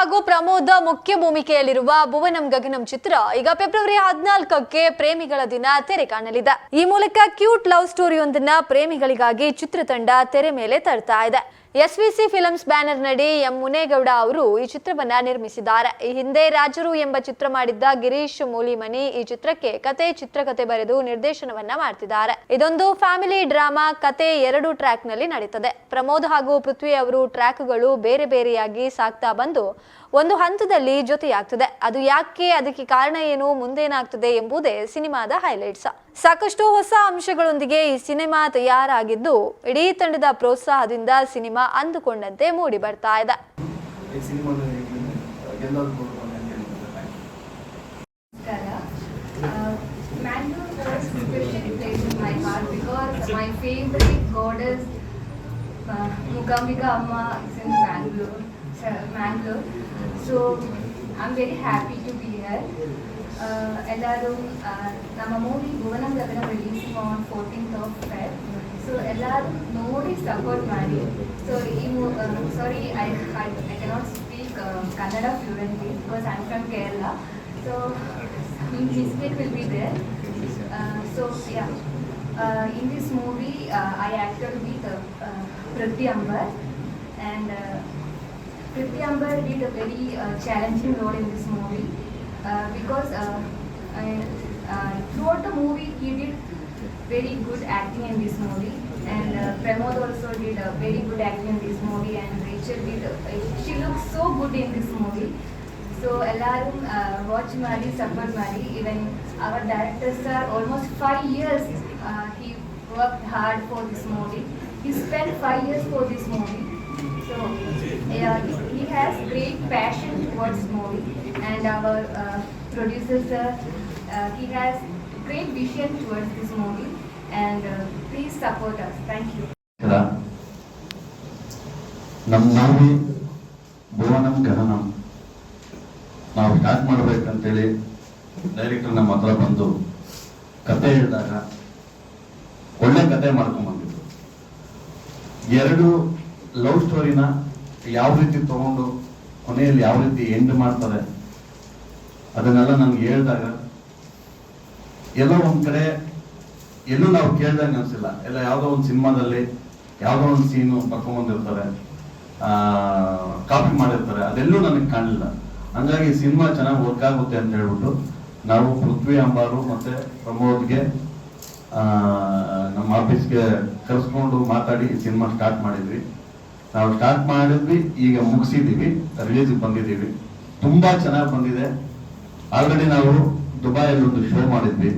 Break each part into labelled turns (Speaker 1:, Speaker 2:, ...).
Speaker 1: ಹಾಗೂ ಪ್ರಮೋದ ಮುಖ್ಯ ಭೂಮಿಕೆಯಲ್ಲಿರುವ ಭುವನಂ ಗಗನಂ ಚಿತ್ರ ಈಗ ಫೆಬ್ರವರಿ ಹದಿನಾಲ್ಕಕ್ಕೆ ಪ್ರೇಮಿಗಳ ದಿನ ತೆರೆ ಕಾಣಲಿದೆ. ಈ ಮೂಲಕ ಕ್ಯೂಟ್ ಲವ್ ಸ್ಟೋರಿಯೊಂದನ್ನ ಪ್ರೇಮಿಗಳಿಗಾಗಿ ಚಿತ್ರತಂಡ ತೆರೆ ಮೇಲೆ ತರ್ತಾ ಇದೆ. ಎಸ್ವಿಸಿ ಫಿಲಮ್ಸ್ ಬ್ಯಾನರ್ ನಡಿ ಎಂ ಮುನೇಗೌಡ ಅವರು ಈ ಚಿತ್ರವನ್ನ ನಿರ್ಮಿಸಿದ್ದಾರೆ. ಈ ಹಿಂದೆ ರಾಜರು ಎಂಬ ಚಿತ್ರ ಮಾಡಿದ್ದ ಗಿರೀಶ್ ಮೂಲಿಮನಿ ಈ ಚಿತ್ರಕ್ಕೆ ಕತೆ ಚಿತ್ರಕತೆ ಬರೆದು ನಿರ್ದೇಶನವನ್ನ ಮಾಡ್ತಿದ್ದಾರೆ. ಇದೊಂದು ಫ್ಯಾಮಿಲಿ ಡ್ರಾಮಾ, ಕತೆ ಎರಡು ಟ್ರ್ಯಾಕ್ನಲ್ಲಿ ನಡೀತದೆ. ಪ್ರಮೋದ್ ಹಾಗೂ ಪೃಥ್ವಿ ಅವರು ಟ್ರ್ಯಾಕ್ಗಳು ಬೇರೆ ಬೇರೆಯಾಗಿ ಸಾಕ್ತಾ ಬಂದು ಒಂದು ಹಂತದಲ್ಲಿ ಜೊತೆಯಾಗ್ತದೆ ಅದು ಯಾಕೆ ಅದಕ್ಕೆ ಕಾರಣ ಏನು ಮುಂದೇನಾಗ್ತದೆ ಎಂಬುದೇ ಸಿನಿಮಾದ ಹೈಲೈಟ್ಸ್ ಸಾಕಷ್ಟು ಹೊಸ ಅಂಶಗಳೊಂದಿಗೆ ಈ ಸಿನಿಮಾ ತಯಾರಾಗಿದ್ದು ಇಡೀ ತಂಡದ ಪ್ರೋತ್ಸಾಹದಿಂದ ಸಿನಿಮಾ ಅಂದುಕೊಂಡಂತೆ ಮೂಡಿ ಬರ್ತಾ ಇದೆ.
Speaker 2: Uh, my favorite goddess uh, Mukamika Amma is in. So, Mangalore. So I'm very happy to be here. Uh, ಎಲ್ಲರೂ ನಮ್ಮ movie Bhuvanam Gagana releasing on fourteenth of Feb so ಎಲ್ಲರೂ ನೋಡಿ ಸಪೋರ್ಟ್ ಮಾಡಿ ಸೊ ಈ sorry I I cannot speak Kannada fluently because I am from Kerala so mistake will be there. Uh, so yeah, uh, in this movie uh, I acted with uh, uh, Priti Ambar and uh, Prithvi Ambar did a very uh, challenging role in this movie uh, because uh, uh, throughout the movie he did very good acting in this movie and uh, Pramod also did a very good acting in this movie and Rachel did, uh, she looks so good in this movie. So எல்லாரும் uh, watch மாதிரி support மாதிரி even our director sir almost five years uh, he worked hard for this movie he spent five years for this movie. Movie uh, he has great passion towards movie and our uh, producer sir uh, he has great vision towards this movie and uh, please support us thank you
Speaker 3: ನಮ್ಮ movie Bhuvanam ಗಹನಂ ನಾವು ಯಾಕೆ ಮಾಡಬೇಕಂತೇಳಿ director ನಮ್ಮ ಹತ್ರ ಬಂದು ಕತೆ ಹೇಳಿದಾಗ ಒಳ್ಳೆ ಕತೆ ಮಾಡ್ಕೊಂಡ್ಬಂದಿದ್ರು ಎರಡು ಲವ್ ಸ್ಟೋರಿನ ಯಾವ ರೀತಿ ತಗೊಂಡು ಕೊನೆಯಲ್ಲಿ ಯಾವ ರೀತಿ ಎಂಡ್ ಮಾಡ್ತಾರೆ, ಅದನ್ನೆಲ್ಲ ನಮ್ಗೆ ಹೇಳಿದಾಗ ಎಲ್ಲೋ ಒಂದ್ ಕಡೆ ಎಲ್ಲೂ ನಾವು ಕೇಳ್ದಂಗೆ ಅನ್ಸಿಲ್ಲ. ಎಲ್ಲ ಯಾವುದೋ ಒಂದು ಸಿನಿಮಾದಲ್ಲಿ ಯಾವುದೋ ಒಂದು ಸೀನು ಆ ಕಾಪಿ ಮಾಡಿರ್ತಾರೆ, ಅದೆಲ್ಲೂ ನನಗೆ ಕಾಣಲಿಲ್ಲ. ಹಂಗಾಗಿ ಸಿನಿಮಾ ಚೆನ್ನಾಗಿ ವರ್ಕ್ ಆಗುತ್ತೆ ಅಂತ ಹೇಳ್ಬಿಟ್ಟು ನಾವು ಪೃಥ್ವಿ ಅಂಬಾರು ಮತ್ತೆ ಪ್ರಮೋದ್ಗೆ ನಮ್ಮ ಆಫೀಸ್ಗೆ ಕರೆಸ್ಕೊಂಡು ಮಾತಾಡಿ ಸಿನಿಮಾ ಸ್ಟಾರ್ಟ್ ಮಾಡಿದ್ವಿ. ನಾವು ಸ್ಟಾರ್ಟ್ ಮಾಡಿದ್ವಿ, ಈಗ ಮುಗಿಸಿದ್ದೀವಿ ರಿಲೀಸ್ ಬಂದಿದ್ದೀವಿ. ತುಂಬಾ ಚೆನ್ನಾಗಿ ಬಂದಿದೆ. ಆಲ್ರೆಡಿ ನಾವು ದುಬೈಯಲ್ಲಿ ಒಂದು ಶೋ ಮಾಡಿದ್ವಿ.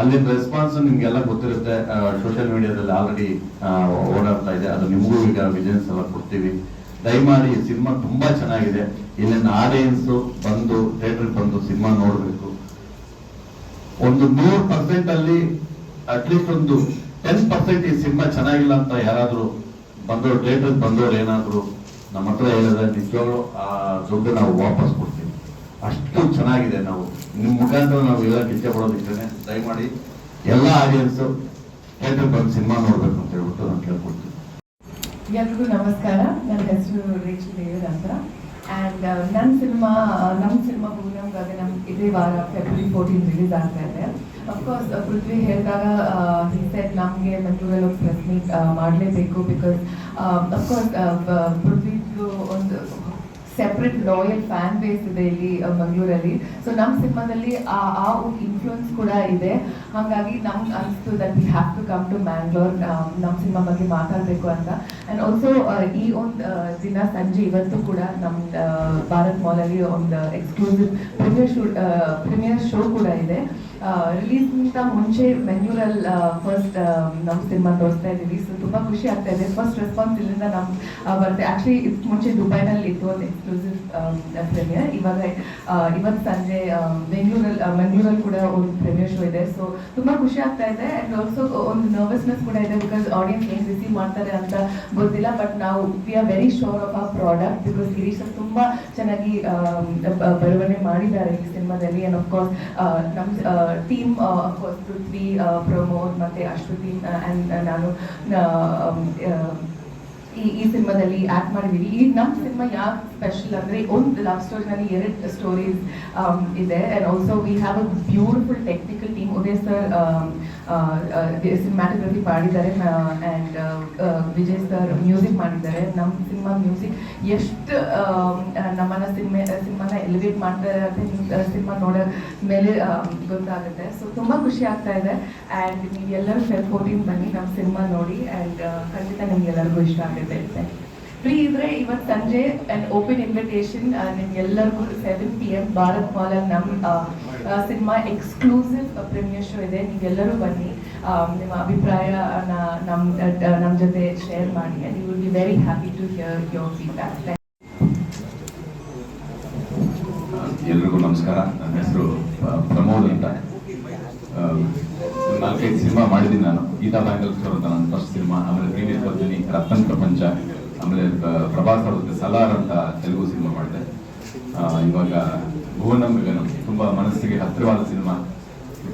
Speaker 3: ಅಲ್ಲಿನ ರೆಸ್ಪಾನ್ಸ್ ನಿಮ್ಗೆಲ್ಲ ಗೊತ್ತಿರುತ್ತೆ. ಸೋಷಿಯಲ್ ಮೀಡಿಯಾದಲ್ಲಿ ಆಲ್ರೆಡಿ ಓಡಾಡ್ತಾ ಇದೆ. ಅದು ನಿಮಗೂ ಈಗ ವಿಜಯನ್ಸ್ ಎಲ್ಲ ಕೊಡ್ತೀವಿ. ದಯಮಾಡಿ ಈ ಸಿನಿಮಾ ತುಂಬಾ ಚೆನ್ನಾಗಿದೆ. ಇಲ್ಲಿನ ಆಡಿಯನ್ಸ್ ಬಂದು ಥಿಯೇಟರ್ ಬಂದು ಸಿನಿಮಾ ನೋಡಬೇಕು. ಒಂದು ನೂರು ಪರ್ಸೆಂಟ್ ಅಲ್ಲಿ ಅಟ್ಲೀಸ್ಟ್ ಒಂದು ಟೆನ್ ಪರ್ಸೆಂಟ್ ಈ ಸಿನಿಮಾ ಚೆನ್ನಾಗಿಲ್ಲ ಅಂತ ಯಾರಾದ್ರೂ ಬಂದವರು ಥಿಯೇಟರ್ ಬಂದವರು ಏನಾದರೂ ನಮ್ಮ ಹತ್ರ ಹೇಳಿದ್ರೆ ನಿಜವಾಗ್ಲೂ ಆ ದುಡ್ಡು ನಾವು ವಾಪಸ್ ಕೊಡ್ತೀವಿ. ಅಷ್ಟು ಚೆನ್ನಾಗಿದೆ ನಾವು. ನಿಮ್ಮ ಮುಖಾಂತರ ನಾವು ಎಲ್ಲ ಇಚ್ಛೆ ಕೊಡೋದಿಕ್ಕೆ ದಯಮಾಡಿ ಎಲ್ಲ ಆಡಿಯನ್ಸು ಥಿಯೇಟರ್ ಬಂದು ಸಿನಿಮಾ ನೋಡ್ಬೇಕು ಅಂತ ಹೇಳ್ಬಿಟ್ಟು ನಾನು ಕೇಳ್ಕೊಡ್ತೀನಿ.
Speaker 4: ಎಲ್ರಿಗೂ ನಮಸ್ಕಾರ. ನನ್ನ ಹೆಸರು ರೇಖಿ ದೇವರ್ ಆ್ಯಂಡ್ ನನ್ನ ಸಿನಿಮಾ ನಮ್ಮ ಸಿನಿಮಾ ಪೂನಂ ಗಗನಂ ಇದೇ ವಾರ ಫೆಬ್ರವರಿ ಫೋರ್ಟೀನ್ ರಿಲೀಸ್ ಆಗ್ತಾ ಇದೆ. ಅಫ್ಕೋರ್ಸ್ ಪೃಥ್ವಿ ಹೇಳಿದಾಗ ಸೆಟ್ ನಮಗೆ ಮಂಗಳೂರಲ್ಲಿ ಒಂದು ಪ್ರೆಸ್ ಮೀಟ್ ಮಾಡಲೇಬೇಕು ಬಿಕಾಸ್ ಅಫ್ಕೋರ್ಸ್ ಪೃಥ್ವಿದು ಒಂದು ಸೆಪ್ರೇಟ್ ಲಾಯಲ್ ಫ್ಯಾನ್ ಬೇಸ್ ಇದೆ ಇಲ್ಲಿ ಮಂಗಳೂರಲ್ಲಿ. ಸೊ ನಮ್ಮ ಸಿನಿಮಾದಲ್ಲಿ ಆ ಆ ಒಂದು ಇನ್ಫ್ಲೂಯೆನ್ಸ್ ಕೂಡ ಇದೆ. ಹಾಗಾಗಿ ನಮ್ಗೆ ಅನಿಸ್ತು that we have to come to Mangalore ನಮ್ಮ ಸಿನಿಮಾ ಬಗ್ಗೆ ಮಾತಾಡಬೇಕು ಅಂತ. ಆ್ಯಂಡ್ ಆಲ್ಸೋ ಈ ಒಂದು ದಿನ ಸಂಜೆ ಇವತ್ತು ಕೂಡ ನಮ್ಮ ಭಾರತ್ ಮಾಲಲ್ಲಿ ಒಂದು exclusive premiere show premiere show ಕೂಡ ಇದೆ. ರಿಲೀಸ್ಗಿಂತ ಮುಂಚೆ ಬೆಂಗಳೂರಲ್ಲಿ ಫಸ್ಟ್ ನಮ್ಮ ಸಿನಿಮಾ ತೋರಿಸ್ತಾ ಇದ್ದೀವಿ. ಸೊ ತುಂಬ ಖುಷಿ ಆಗ್ತಾ ಇದೆ. ಫಸ್ಟ್ ರೆಸ್ಪಾನ್ಸ್ ಇಲ್ಲಿಂದ ನಮ್ಮ ಬರುತ್ತೆ. ಆ್ಯಕ್ಚುಲಿ ಮುಂಚೆ ದುಬೈನಲ್ಲಿ ಇತ್ತು ಒಂದು ಎಕ್ಸ್ಕ್ಲೂಸಿವ್ ಪ್ರೀಮಿಯರ್ ಇವಾಗ ಇವತ್ತು ಸಂಜೆ ಬೆಂಗಳೂರಲ್ಲಿ ಬೆಂಗಳೂರಲ್ಲಿ ಕೂಡ ಒಂದು ಪ್ರೀಮಿಯರ್ ಶೋ ಇದೆ. ಸೊ ತುಂಬ ಖುಷಿ ಆಗ್ತಾ ಇದೆ. ಆ್ಯಂಡ್ ಆಲ್ಸೋ ಒಂದು ನರ್ವಸ್ನೆಸ್ ಕೂಡ ಇದೆ ಬಿಕಾಸ್ ಆಡಿಯನ್ಸ್ ಏನು ರಿಸೀವ್ ಮಾಡ್ತಾರೆ ಅಂತ ಗೊತ್ತಿಲ್ಲ. ಬಟ್ ನಾವು we are very sure of ಆ ಪ್ರಾಡಕ್ಟ್ ಬಿಕಾಸ್ ಗಿರೀಶ್ ತುಂಬಾ ಚೆನ್ನಾಗಿ ಬರವಣೆ ಮಾಡಿದ್ದಾರೆ ಈ ಸಿನಿಮಾದಲ್ಲಿ ಆ್ಯಂಡ್ ಅಫ್ಕೋರ್ಸ್ ನಮ್ಮ ಟೀಮ್ ಪೃಥ್ವಿ ಪ್ರಮೋದ್ ಮತ್ತೆ ಅಶ್ವತಿ ಆ್ಯಂಡ್ ನಾನು ಆ, ಆ, ಈ ಈ ಸಿನಿಮಾದಲ್ಲಿ ಆಕ್ಟ್ ಮಾಡಿದ್ದೀವಿ ಈ ನಮ್ಮ ಸಿನಿಮಾ ಯಾಕೆ ಸ್ಪೆಷಲ್ ಅಂದರೆ ಒಂದು ಲವ್ ಸ್ಟೋರಿನಲ್ಲಿ ಎರಡು ಸ್ಟೋರೀಸ್ ಇದೆ. And also we have a beautiful technical team Uday sir cinematography ಮಾಡಿದ್ದಾರೆ ಆ್ಯಂಡ್ ವಿಜಯ್ ಸರ್ ಮ್ಯೂಸಿಕ್ ಮಾಡಿದ್ದಾರೆ. ನಮ್ಮ ಸಿನಿಮಾ ಮ್ಯೂಸಿಕ್ ಎಷ್ಟು ನಮ್ಮನ್ನ ಸಿನಿಮೆ ಸಿನಿಮಾನ ಎಲಿವೇಟ್ ಮಾಡ್ತಾರೆ ಅಂತ ಸಿನಿಮಾ ನೋಡೋ ಮೇಲೆ ಆ, ಗೊತ್ತಾಗುತ್ತೆ. ಸೊ ತುಂಬ ಖುಷಿ ಆಗ್ತಾ ಇದೆ. ಆ್ಯಂಡ್ ನೀವೆಲ್ಲರೂ ಫೆಲ್ ಫೋರ್ಟೀನ್ ಬನ್ನಿ ನಮ್ಮ ಸಿನಿಮಾ ನೋಡಿ. ಆ್ಯಂಡ್ ಖಂಡಿತ ನಿಮ್ಗೆಲ್ಲರಿಗೂ ಇಷ್ಟ ಆಗುತ್ತೆ. ಫ್ರೀ ಇದ್ರೆ ಇವತ್ತು ಸಂಜೆ ಅಂಡ್ ಓಪನ್ ಇನ್ವಿಟೇಷನ್ ನಿಮ್ಗೆಲ್ಲರಿಗೂ ಸೆವೆನ್ ಪಿ ಎಂ ಭಾರತ್ ಮಾಲಲ್ಲಿ ನಮ್ಮ ಸಿನಿಮಾ ಎಕ್ಸ್ಕ್ಲೂಸಿವ್ ಪ್ರೀಮಿಯರ್ ಶೋ ಇದೆ. ನೀವೆಲ್ಲರೂ ಬನ್ನಿ. ನಿಮ್ಮ ಅಭಿಪ್ರಾಯ ನಮ್ಮ ಜೊತೆ ಶೇರ್ ಮಾಡಿ. And you will be very happy to hear your feedback
Speaker 5: ಎಲ್ರಿಗೂ ನಮಸ್ಕಾರ. ನನ್ನ ಹೆಸರು ಪ್ರಮೋದ್ ಅಂತ. ನಾಲ್ಕೈದು ಸಿನಿಮಾ ಮಾಡಿದ್ದೀನಿ ನಾನು. ಗೀತಾ ಬ್ಯಾಂಗಲ್ ಸ್ಟೋರ್ ಅಂತ ನನ್ನ ಫಸ್ಟ್ ಸಿನಿಮಾ ಆಮೇಲೆ ಪ್ರೀಮಿಯರ್ ಬರ್ತೀನಿ ರತ್ನ ಪ್ರಪಂಚ. ಆಮೇಲೆ ಪ್ರಭಾಸ್ ಅವ್ರ ಜೊತೆ ಸಲಾರ್ ಅಂತ ತೆಲುಗು ಸಿನಿಮಾ ಮಾಡಿದೆ. ಇವಾಗ ಭುವನಂ ಗಗನಂ ತುಂಬಾ ಮನಸ್ಸಿಗೆ ಹತ್ತಿರವಾದ ಸಿನಿಮಾ.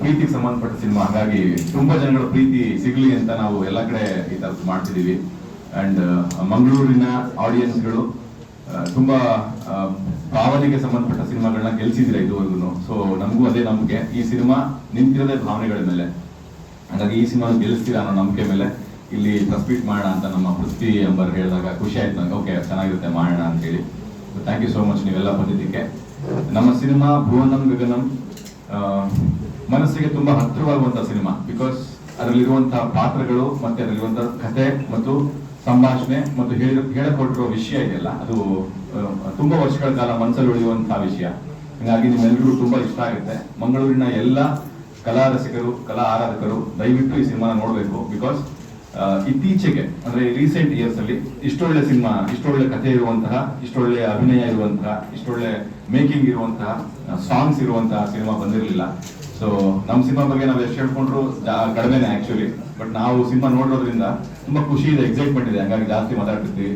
Speaker 5: ಪ್ರೀತಿಗೆ ಸಂಬಂಧಪಟ್ಟ ಸಿನಿಮಾ. ಹಾಗಾಗಿ ತುಂಬಾ ಜನಗಳ ಪ್ರೀತಿ ಸಿಗ್ಲಿ ಅಂತ ನಾವು ಎಲ್ಲ ಕಡೆ ಈ ತರ ಮಾಡ್ತಿದೀವಿ ಅಂಡ್ ಮಂಗಳೂರಿನ ಆಡಿಯನ್ಸ್ಗಳು ಗಳು ತುಂಬಾ ಭಾವನೆಗೆ ಸಂಬಂಧಪಟ್ಟ ಸಿನಿಮಾಗಳನ್ನ ಗೆಲ್ಸಿದ್ರೆ ಇದುವರೆಗೂ. ಸೊ ನಮಗೂ ಅದೇ ನಂಬಿಕೆ. ಈ ಸಿನಿಮಾ ನಿಂತಿರೋದೇ ಭಾವನೆಗಳ ಮೇಲೆ. ಹಾಗಾಗಿ ಈ ಸಿನಿಮಾ ಗೆಲ್ಲಿಸ್ತೀರಾ ಅನ್ನೋ ನಂಬಿಕೆ ಮೇಲೆ ಇಲ್ಲಿ ಸಬ್ಮಿಟ್ ಮೀಟ್ ಮಾಡೋಣ ಅಂತ ನಮ್ಮ ಪೃಥ್ವಿ ಎಂಬರ್ ಹೇಳಿದಾಗ ಖುಷಿ ಆಯ್ತು ನಂಗೆ. ಓಕೆ ಚೆನ್ನಾಗಿರುತ್ತೆ, ಮಾಡೋಣ ಅಂತ ಹೇಳಿ ಥ್ಯಾಂಕ್ ಯು ಸೋ ಮಚ್ ನೀವೆಲ್ಲ ಬಂದಿದ್ದಕ್ಕೆ. ನಮ್ಮ ಸಿನಿಮಾ ಭುವನಂ ಗಗನಂ ಮನಸ್ಸಿಗೆ ತುಂಬಾ ಹತ್ತಿರವಾಗುವಂತ ಸಿನಿಮಾ. ಬಿಕಾಸ್ ಅದರಲ್ಲಿರುವಂತಹ ಪಾತ್ರಗಳು ಮತ್ತೆ ಅದರಲ್ಲಿರುವಂತಹ ಕಥೆ ಮತ್ತು ಸಂಭಾಷಣೆ ಮತ್ತು ಹೇಳಿ ಹೇಳಿಕೊಟ್ಟಿರೋ ವಿಷಯ ಇದೆಯಲ್ಲ, ಅದು ತುಂಬಾ ವರ್ಷಗಳ ಕಾಲ ಮನಸ್ಸಲ್ಲಿ ಉಳಿಯುವಂತಹ ವಿಷಯ. ಹಾಗಾಗಿ ನಿಮ್ಮೆಲ್ಲರಿಗೂ ತುಂಬಾ ಇಷ್ಟ ಆಗುತ್ತೆ. ಮಂಗಳೂರಿನ ಎಲ್ಲ ಕಲಾ ರಸಿಕರು ಕಲಾ ಆರಾಧಕರು ದಯವಿಟ್ಟು ಈ ಸಿನಿಮಾನ ನೋಡಬೇಕು. ಬಿಕಾಸ್ ಇತ್ತೀಚೆಗೆ, ಅಂದ್ರೆ ರೀಸೆಂಟ್ ಇಯರ್ಸ್ ಅಲ್ಲಿ ಇಷ್ಟೊಳ್ಳೆ ಸಿನಿಮಾ, ಇಷ್ಟೊಳ್ಳೆ ಕಥೆ ಇರುವಂತಹ, ಇಷ್ಟೊಳ್ಳೆ ಅಭಿನಯ ಇರುವಂತಹ, ಇಷ್ಟೊಳ್ಳೆ ಮೇಕಿಂಗ್ ಇರುವಂತಹ ಸಾಂಗ್ಸ್ ಇರುವಂತಹ ಸಿನಿಮಾ ಬಂದಿರಲಿಲ್ಲ. ಸೊ ನಮ್ಮ ಸಿನಿಮಾ ಬಗ್ಗೆ ನಾವು ಎಷ್ಟು ಹೇಳ್ಕೊಂಡ್ರು ಕಡಿಮೆನೆ ಆಕ್ಚುಲಿ ಬಟ್ ನಾವು ಸಿನಿಮಾ ನೋಡೋದ್ರಿಂದ ತುಂಬಾ ಖುಷಿ ಇದೆ ಎಕ್ಸೈಟ್ಮೆಂಟ್ ಇದೆ. ಹಂಗಾಗಿ ಜಾಸ್ತಿ ಮಾತಾಡ್ತಿರ್ತೀವಿ.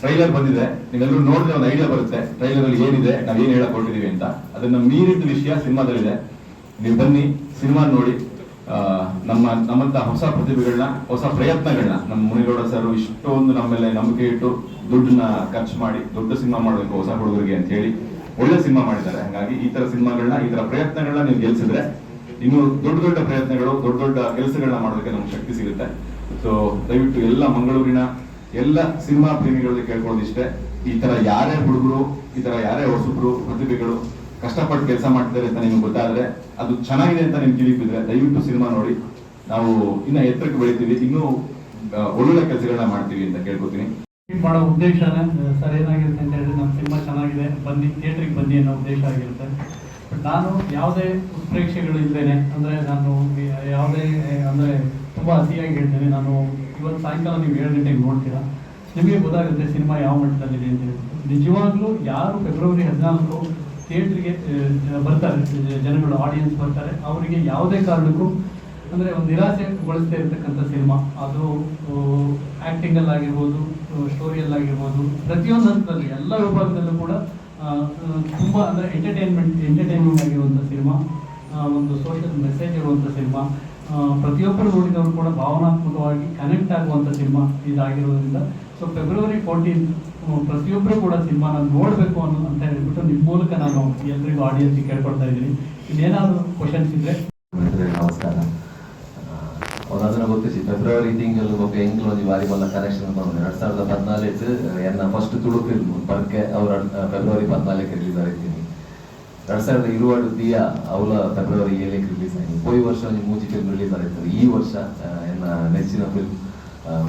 Speaker 5: ಟ್ರೈಲರ್ ಬಂದಿದೆ. ನೀವೆಲ್ಲರೂ ನೋಡಿದ್ರೆ ಒಂದು ಐಡಿಯಾ ಬರುತ್ತೆ. ಟ್ರೈಲರ್ ಅಲ್ಲಿ ಏನಿದೆ, ನಾವ್ ಏನ್ ಹೇಳಕ್ ಹೊರಟಿದೀವಿ ಅಂತ. ಅದನ್ನ ಮೀರಿದ ವಿಷಯ ಸಿನಿಮಾದಲ್ಲಿದೆ. ನೀವು ಬನ್ನಿ, ಸಿನಿಮಾ ನೋಡಿ. ನಮ್ಮ, ನಮ್ಮಂತ ಹೊಸ ಪ್ರತಿಭೆಗಳನ್ನ, ಹೊಸ ಪ್ರಯತ್ನಗಳನ್ನ ನಮ್ಮ ಮುನಿಗೌಡ ಸರ್ ಇಷ್ಟೊಂದು ನಮ್ಮ ಮೇಲೆ ನಂಬಿಕೆ ಇಟ್ಟು ದುಡ್ಡನ್ನ ಖರ್ಚು ಮಾಡಿ, ದೊಡ್ಡ ಸಿನಿಮಾ ಮಾಡಬೇಕು ಹೊಸ ಹುಡುಗರಿಗೆ ಅಂತ ಹೇಳಿ ಒಳ್ಳೆ ಸಿನಿಮಾ ಮಾಡಿದ್ದಾರೆ. ಹಾಗಾಗಿ ಈ ತರ ಸಿನಿಮಾಗಳನ್ನ, ಈ ತರ ಪ್ರಯತ್ನಗಳನ್ನ ನೀವು ಗೆಲ್ಸಿದ್ರೆ ಇನ್ನು ದೊಡ್ಡ ದೊಡ್ಡ ಪ್ರಯತ್ನಗಳು, ದೊಡ್ಡ ದೊಡ್ಡ ಕೆಲಸಗಳನ್ನ ಮಾಡೋದಕ್ಕೆ ನಮ್ಗೆ ಶಕ್ತಿ ಸಿಗುತ್ತೆ. ಸೊ ದಯವಿಟ್ಟು ಎಲ್ಲ ಮಂಗಳೂರಿನ ಎಲ್ಲ ಸಿನಿಮಾ ಪ್ರೇಮಿಗಳಿಗೆ ಕೇಳ್ಕೊಳ್ಳೋದಿಷ್ಟೇ. ಈ ತರ ಯಾರೇ ಹುಡುಗರು, ಈ ತರ ಯಾರೇ ಹೊಸಬ್ರು, ಪ್ರತಿಭೆಗಳು ಕಷ್ಟಪಟ್ಟು ಕೆಲಸ ಮಾಡ್ತಿದ್ದಾರೆ ಅಂತ ನಿಮ್ಗೆ ಗೊತ್ತಾದ್ರೆ ಅದು ಚೆನ್ನಾಗಿದೆ ಅಂತ ನಿಮ್ಗೆ ತಿಳಿಬಿದ್ರೆ ದಯವಿಟ್ಟು ಸಿನಿಮಾ ನೋಡಿ. ನಾವು ಇನ್ನ ಎತ್ತರಕ್ಕೆ ಬೆಳಿತೀವಿ. ಇನ್ನೂ ಒಳ್ಳೊಳ್ಳೆ ಕೆಲಸಗಳನ್ನ ಮಾಡ್ತೀವಿ ಅಂತ ಕೇಳ್ಕೊತೀನಿ.
Speaker 6: ಮಾಡೋ ಉದ್ದೇಶ ಸರ್ ಏನಾಗಿರುತ್ತೆ ಅಂತ ಹೇಳಿದ್ರೆ ನಮ್ಮ ಸಿನಿಮಾ ಚೆನ್ನಾಗಿದೆ. ಬನ್ನಿ, ಥಿಯೇಟ್ರಿಗೆ ಬನ್ನಿ ಅನ್ನೋ ಉದ್ದೇಶ ಆಗಿರುತ್ತೆ. ಬಟ್ ನಾನು ಯಾವುದೇ ಉತ್ಪ್ರೇಕ್ಷೆಗಳಿಲ್ಲದೇನೆ ಅಂದರೆ ನಾನು ಯಾವುದೇ ಅಂದರೆ ತುಂಬ ಅತಿಯಾಗಿ ಹೇಳ್ತೇನೆ. ನಾನು ಇವತ್ತು ಸಾಯಂಕಾಲ ನೀವು ಏಳು ಗಂಟೆಗೆ ನೋಡ್ತೀರಾ. ನಿಮಗೆ ಗೊತ್ತಾಗುತ್ತೆ ಸಿನಿಮಾ ಯಾವ ಮಟ್ಟದಲ್ಲಿದೆ ಅಂತ ಹೇಳ್ಬಿಟ್ಟು ನಿಜವಾಗ್ಲೂ ಯಾರು ಫೆಬ್ರವರಿ ಹದಿನಾಲ್ಕು ಥಿಯೇಟ್ರಿಗೆ ಬರ್ತಾರೆ ಜನಗಳು ಆಡಿಯನ್ಸ್ ಬರ್ತಾರೆ. ಅವರಿಗೆ ಯಾವುದೇ ಕಾರಣಕ್ಕೂ, ಅಂದರೆ ಒಂದು ನಿರಾಸೆಗೊಳಿಸ್ತಾ ಇರತಕ್ಕಂಥ ಸಿನಿಮಾ. ಅದು ಆ್ಯಕ್ಟಿಂಗಲ್ಲಾಗಿರ್ಬೋದು ಸ್ಟೋರಿಯಲ್ಲಾಗಿರ್ಬೋದು ಪ್ರತಿಯೊಂದು ಹಂತದಲ್ಲಿ, ಎಲ್ಲ ವಿಭಾಗದಲ್ಲೂ ಕೂಡ ತುಂಬ ಅಂದರೆ ಎಂಟರ್ಟೈನ್ಮೆಂಟ್ ಎಂಟರ್ಟೈನಿಂಗ್ ಆಗಿರುವಂಥ ಸಿನಿಮಾ ಒಂದು ಸೋಷಿಯಲ್ ಮೆಸೇಜ್ ಇರುವಂಥ ಸಿನಿಮಾ ಪ್ರತಿಯೊಬ್ಬರು ನೋಡಿದವರು ಕೂಡ ಭಾವನಾತ್ಮಕವಾಗಿ ಕನೆಕ್ಟ್ ಆಗುವಂಥ ಸಿನಿಮಾ ಇದಾಗಿರೋದ್ರಿಂದ ಸೊ ಫೆಬ್ರವರಿ ಫೋರ್ಟೀನ್ ಪ್ರತಿಯೊಬ್ಬರು ಕೂಡ ಸಿನಿಮಾನ ನೋಡಬೇಕು ಅನ್ನೋ ಅಂತ ಹೇಳ್ಬಿಟ್ಟು ನಿಮ್ಮ ಮೂಲಕ ನಾನು ಎಲ್ರಿಗೂ ಆಡಿಯನ್ಸಿಗೆ ಕೇಳ್ಕೊಳ್ತಾ ಇದ್ದೀನಿ. ಇನ್ನೇನಾದರೂ ಕ್ವಶನ್ಸ್
Speaker 7: ಇದ್ರೆ ನಮಸ್ಕಾರ. ಅದನ್ನ ಗೊತ್ತಿಸಿ ಫೆಬ್ರವರಿ ತಿಂಗಳು ಒಬ್ಬ ಎಂಕ್ಲು ಒಂದು ಬಾರಿ ಬಂದ ಕನೆಕ್ಷನ್ ಬಂದು ಎರಡ್ ಸಾವಿರದ ಹದಿನಾಲ್ಕು ಎನ್ನ ಫಸ್ಟ್ ತುಳು ಫಿಲ್ಮ್ ಬರ್ಕೆ ಅವ್ರ ಫೆಬ್ರವರಿ ಪದ್ನಾಲ್ಕು ರಿಲೀಸ್ ಆಗಿದ್ದೀನಿ ಎರಡ್ ಸಾವಿರದ ಇರುವಾಡು ದಿಯ ಅವಳ ಫೆಬ್ರವರಿ ಏಳಕ್ಕೆ ರಿಲೀಸ್ ಆಗಿ ಹೋಯ್ ವರ್ಷ ಮೂಜಿ ಫಿಲ್ಮ್ ರಿಲೀಸ್ ಆಗಿತ್ತು ಈ ವರ್ಷ ಎನ್ನ ನೆಚ್ಚಿನ ಫಿಲ್ಮ್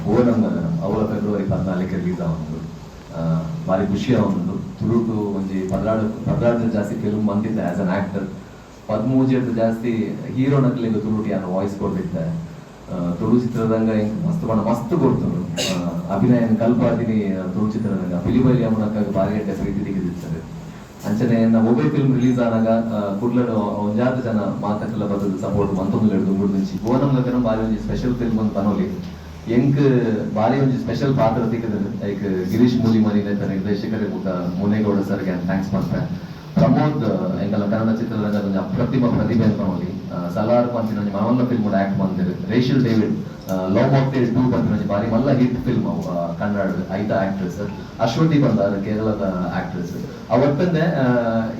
Speaker 7: ಭುವನಂ ಗಗನಂ ಅವಳ ಫೆಬ್ರವರಿ ಪದ್ನಾಲ್ಕು ರಿಲೀಸ್ ಆಗುದು ಭಾರಿ ಖುಷಿ ಆಗುದು ತುಳುಟು ಒಂಜಿ ಪದ್ರಾಡು ಪದ್ರಾಡು ಜಾಸ್ತಿ ಫಿಲ್ಮ್ ಬಂದಿದ್ದ ಆಸ್ ಅನ್ ಆಕ್ಟರ್ ಪದ್ಮೂಜಿಯದ್ದು ಜಾಸ್ತಿ ಹೀರೋ ನಕ್ಲಿಗೆ ತುಳುಟಿ ಅನ್ನೋ ವಾಯ್ಸ್ ಕೊಟ್ಟಿದ್ದೆ ತುಳು ಚಿತ್ರರಂಗ ಮಸ್ತ್ ಬಣ್ಣ, ಮಸ್ತ್ ಕೊಡ್ತರು ಅಭಿನಯ ಕಲ್ಪಾದಿನಿ ತುಳು ಚಿತ್ರರಂಗ ಪಿಲಿಬಲಿ ಅಮ್ಮನಕ್ಕಾಗ ಬಾರಿ ಗಂಟೆ ಪ್ರೀತಿ ತೆಗೆದಿರ್ತಾರೆ ಅಂಚನೆ ಮೊಬೈಲ್ ಫಿಲ್ಮ್ ರಿಲೀಸ್ ಆದಾಗ ಕುಡ್ಲಡು ಒಂಜಾತು ಜನ ಮಾತಕ್ಕೆಲ್ಲ ಬದಲು ಸಪೋರ್ಟ್ ಮಂತೊಂದು ಹಿಡಿದು ಮುಡಿಸಿ ಗೋನಂ ಗಗನ ಬಾರಿ ಒಂಜಿ ಸ್ಪೆಷಲ್ ಫಿಲ್ಮ್ ಅಂತ ಪನೋಲಿ ಎಂಕ್ ಬಾರಿ ಒಂದು ಸ್ಪೆಷಲ್ ಪಾತ್ರ ತೆಗೆದ್ರು ಲೈಕ್ ಗಿರೀಶ್ ಮೂಲಿ ಮನಿ ನಿರ್ದೇಶಕರೇ ಮುಖ ಮುನೇಗೌಡ ಸರ್ಗೆ ಥ್ಯಾಂಕ್ಸ್ ಮಾಡ್ತಾರೆ ಪ್ರಮೋದ್ ಎಂಕಲ್ಲ ಕನ್ನಡ ಚಿತ್ರರಂಗದ ಒಂದು ಅಪ್ರತಿಮ ಪ್ರತಿಭೆ ಅಂತ ನೋಡಿ. ಸಲಾರ್ ಪಂಚಿನ ಒಂಜಿ ಮನವಲ್ಲ ಫಿಲ್ಮ್ ಆಕ್ಟ್ ಮಾಡ್ತಿರು Rachel David love mocktail two ಬಂದಿನ ಒಂಜಿ ಬಾರಿ ಮಲ್ಲ ಹಿಟ್ ಫಿಲ್ಮ್ ಅವು ಕನ್ನಡ ಐತ ಆಕ್ಟ್ರೆಸ್ ಅಶ್ವತಿ ಬಂದಾರ ಕೇರಳದ ಆಕ್ಟ್ರೆಸ್ ಅವತ್ತನ್ನೇ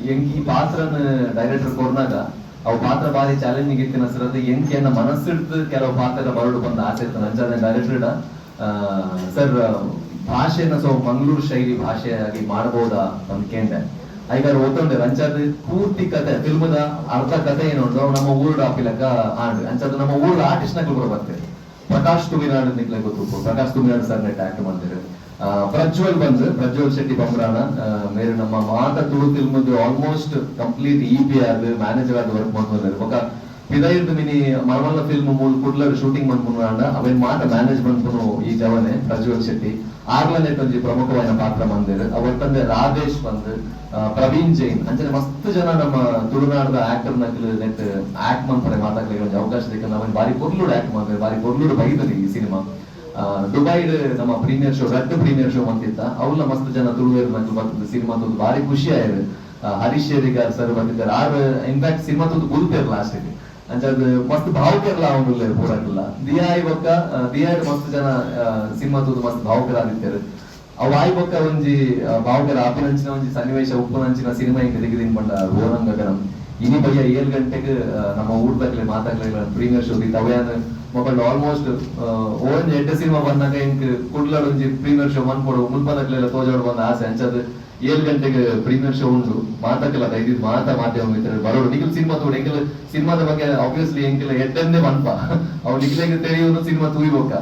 Speaker 7: ಈ ಪಾತ್ರನ ಡೈರೆಕ್ಟರ್ ಕೊಡ್ನಾಗ ಅವು ಪಾತ್ರ ಬಾರಿ ಚಾಲೆಂಜಿಂಗ್ ಇತ್ತಿನ ಸರದ ಎಂಕೆಯನ್ನ ಮನಸ್ಸಿಡ್ದು ಕೆಲವು ಪಾತ್ರ ಬರಡು ಬಂದ ಆಸೆ ಇತ್ತು. ನಂಜಾನೆ ಡೈರೆಕ್ಟರ್ ಸರ್ ಭಾಷೆನ ಸೊ ಮಂಗಳೂರು ಶೈಲಿ ಭಾಷೆಯಾಗಿ ಮಾಡಬಹುದಾ ಅಂತ ಕೇಂದ್ರ ಐಗಾರು ಓದ್ಕೊಂಡೆ. ಅಂಚಾದ ಪೂರ್ತಿ ಕತೆ ಫಿಲ್ಮದ ಅರ್ಧ ಕತೆ ಏನು ನಮ್ಮ ಊರ್ಡ ಆಫಿಲಕ ಆಂಡ್ ಅಂಚದ ನಮ್ಮ ಊರ ಆರ್ಟಿಸ್ಟ್ ನಗಳು ಬರ್ತೇವೆ. ಪ್ರಕಾಶ್ ತುಮಿನಾಡ್ ನಿಕ್ಲೆ ಗೊತ್ತು ಪ್ರಕಾಶ್ ತುಮಿನಾಡ್ ಸರ್ ನೆಟ್ ಆಕ್ಟ್ ಮಾಡ್ತಾರೆ ಆ, ಪ್ರಜ್ವಲ್ ಬಂದ್ ಪ್ರಜ್ವಲ್ ಶೆಟ್ಟಿ ಬಮ್ರಾನ ಮೇರೆ ನಮ್ಮ ಮಾತ ತುಳು ಮುಂದೆ ಆಲ್ಮೋಸ್ಟ್ ಕಂಪ್ಲೀಟ್ ಇ ಪಿ ಆದ್ ಮ್ಯಾನೇಜರ್ ಆದ್ ವರ್ಕ್ ಮಾಡ್ಕೊಂಡು ಬೊಕ ಪಿದಾಯಿರ್ದು ಮಿನಿ ಮರಮಲ್ಲ ಫಿಲ್ಮ್ ಮೂಲ ಕುಡ್ಲರ್ ಶೂಟಿಂಗ್ ಮಾಡ್ಕೊಂಡು ಅವೇನ್ ಮಾತ ಮ್ಯಾನೇಜ್ ಮಾಡ್ಕೊಂಡು ಈ ಜವನೆ ಪ್ರಜ್ವಲ್ ಶೆಟ್ಟಿ. ಆಗ್ಲನೇ ಕೊಂಚ ಪ್ರಮುಖವಾದ ಪಾತ್ರ ಬಂದಿದೆ. ಅವರ ತಂದೆ ರಾಜೇಶ್ ಬಂದ್ ಪ್ರವೀಣ್ ಜೈನ್. ಅಂಚನೆ ಮಸ್ತ್ ಜನ ನಮ್ಮ ತುಳುನಾಡದ ಆಕ್ಟರ್ ನಕಲು ನೆಟ್ ಆಕ್ಟ್ ಮಾಡ್ತಾರೆ ಮಾತಾಡ್ಲಿಕ್ಕೆ ಅವಕಾಶ ಸಿಕ್ಕ ನಾವೇನು ಬಾರಿ ಕೊರ್ಲೂಡು ಆಕ್ಟ್ ಮಾಡ್ತಾರೆ ಬಾರಿ ಕೊರ್ಲೂಡು ಬೈತದೆ ಈ ಸಿನಿಮಾ ದುಬೈಡ್ ನಮ್ಮ premier show red premier show ಅಂತಿತ್ತ ಅವ್ಲ ಮಸ್ತ್ ಜನ ತುಳುವೇರ್ ನಕಲ್ ಬರ್ತದೆ ಸಿನಿಮಾ ಬಾರಿ ಖುಷಿ ಆಯ್ತು. ಹರೀಶ್ ಶೇರಿಗಾರ್ ಸರ್ ಬಂದಿದ್ದಾರೆ. ಆರ್ ಇನ್ಫ್ಯಾಕ್ಟ್ ಸಿನಿಮಾ ತುಂಬ ಗುರುಪೇರ್ ಲಾಸ್ಟ್ ಅಂಚದ್ ಮಸ್ತ್ ಭಾವುಕರ್ಲ ಅವನುಲ್ಲ ಪೂರಕ್ಲ ದಿಯಾಯಿ ಬೊಕ್ಕ ದಿಯಾ ಮಸ್ತ್ ಜನ ಸಿನಿಮಾ ತುಂಬ ಮಸ್ತ್ ಭಾವುಕರಾದಿತ್ತಾರೆ ಅವು ಆಯ್ ಬೊಕ್ಕ ಒಂಜಿ ಭಾವಕರ ಭಾವುಕರ ಆಪಿನಂಚಿನ ಒಂಜಿ ಸನ್ನಿವೇಶ, ಉಪ್ಪುನಂಚಿನ ಸಿನಿಮಾ ಹಿಂಗೆ ತೆಗೆದಿನ್ ಬಂಡ ಗಗನಂ ಇನಿ ಬಯ್ಯ ಏಳು ಗಂಟೆಗೆ ನಮ್ಮ ಊಟದಾಗ್ಲೆ ಮಾತಾಗ್ಲೆ ಪ್ರೀಮಿಯರ್ ಶೋ ಇತ್ತು ಅವಯಾನ ಮೊಬೈಲ್ ಆಲ್ಮೋಸ್ಟ್ ಓನ್ ಎಂಟು ಸಿನಿಮಾ ಬಂದಾಗ ಇಂಕ್ ಕುಡ್ಲಾಡ್ ಒಂಜಿ ಪ್ರೀಮಿಯರ್ ಶೋ ಮನ್ಪೊಡು ಮುಲ್ಪದಕ್ಲೆಲ್ಲ ತೋಜಾಡು ಬಂದ ಆಸೆ. ಅಂಚದ್ ಏಳು ಗಂಟೆಗೆ ಪ್ರೀಮಿಯರ್ ಶೋ ಉಂಟು. ಮಾತಕ್ಕೆಲ್ಲ ಇದು ಮಾತ ಮಾಧ್ಯಮ ಮಿತ್ರರು. ಬರೋಡು ನಿಖಿಲ್ ಸಿನಿಮಾ ತೋಡು. ಎಂಕೆಲ್ಲ ಸಿನಿಮಾದ ಬಗ್ಗೆ ಆಬ್ವಿಯಸ್ಲಿ ಎಂಕೆಲ್ಲ ಎಟ್ಟಂದೇ ಮನ್ಪ. ಅವ್ ನಿಖಿಲೆಗೆ ತಿಳಿಯೋದು ಸಿನಿಮಾ ತೂಯ್ಬೋಕ.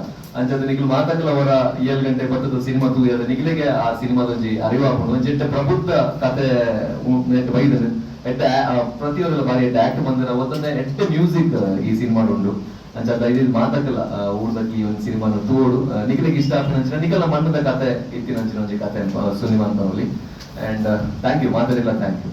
Speaker 7: ಅಂಚದ ನಿಖಿಲ್ ಮಾತಕ್ಕೆಲ್ಲ ಅವರ ಏಳು ಗಂಟೆ ಬರ್ತದ ಸಿನಿಮಾ ತೂಯದ ನಿಖಿಲೆಗೆ ಆ ಸಿನಿಮಾದ ಒಂಜಿ ಅರಿವಾಪುಂಡು ಒಂಜಿ ಎಟ್ಟ ಪ್ರಬುದ್ಧ ಕತೆ ಬೈದನು ಎಟ್ಟ ಪ್ರತಿಯೊಂದೆಲ್ಲ ಬಾರಿ ಎಟ್ಟ ಆಕ್ಟ್ ಬಂದಿರ ಅವತ್ತಂದೆ ಎಟ್ಟ ಮ್ಯೂಸಿಕ್ ಈ ಸಿನಿಮಾ ಅಂಚದ ಮಾತಕ್ಕಲ್ಲ ಮಾತಾಕಲ್ಲ ಊರ್ದಕ್ಕೆ ಈ ಒಂದು ಸಿನಿಮಾನ ತೋಡು. ನಿಖಲಿಗೆ ಇಷ್ಟ ಆಗ್ತದೆ ನಿಖಲ ಮಣ್ಣದ ಕತೆ ಇತ್ತಿನಂಚಿನ ಒಂದು ಕತೆ ಸಿನಿಮಾ ಅಂತ ಅಂಡ್ ಥ್ಯಾಂಕ್ ಯು ಮಾತಾಡಿಲ್ಲ ಥ್ಯಾಂಕ್ ಯು